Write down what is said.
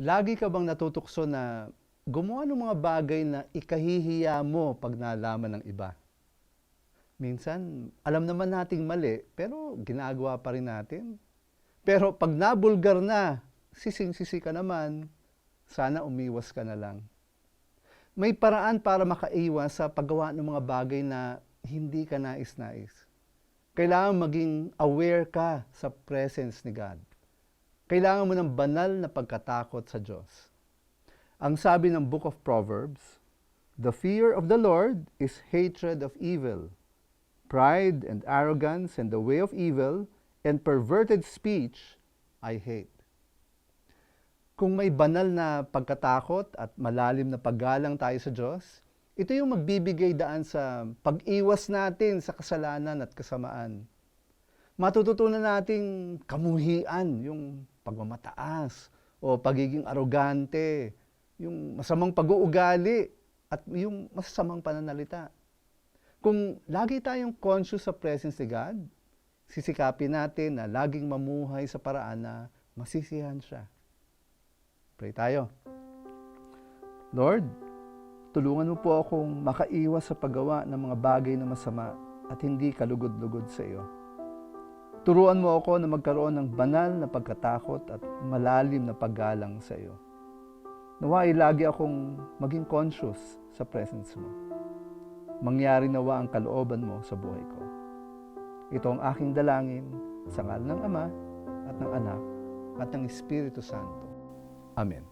Lagi ka bang natutukso na gumawa ng mga bagay na ikahihiya mo pag nalaman ng iba? Minsan, alam naman nating mali, pero ginagawa pa rin natin. Pero pag nabulgar na, sising-sisi ka naman, sana umiwas ka na lang. May paraan para makaiwas sa paggawa ng mga bagay na hindi ka nais-nais. Kailangan maging aware ka sa presence ni God. Kailangan mo ng banal na pagkatakot sa Diyos. Ang sabi ng Book of Proverbs, The fear of the Lord is hatred of evil. Pride and arrogance and the way of evil and perverted speech I hate. Kung may banal na pagkatakot at malalim na paggalang tayo sa Diyos, ito yung magbibigay daan sa pag-iwas natin sa kasalanan at kasamaan. Matututunan nating kamuhian yung pagmamataas o pagiging arogante, yung masamang pag-uugali at yung masasamang pananalita. Kung lagi tayong conscious sa presence ni God, sisikapin natin na laging mamuhay sa paraan na masisihan siya. Pray tayo. Lord, tulungan mo po akong makaiwas sa paggawa ng mga bagay na masama at hindi kalugod-lugod sa iyo. Turuan mo ako na magkaroon ng banal na pagkatakot at malalim na paggalang sa iyo. Naway lagi akong maging conscious sa presence mo. Mangyari nawa ang kalooban mo sa buhay ko. Ito ang aking dalangin sa ngalan ng Ama at ng Anak at ng Espiritu Santo. Amen.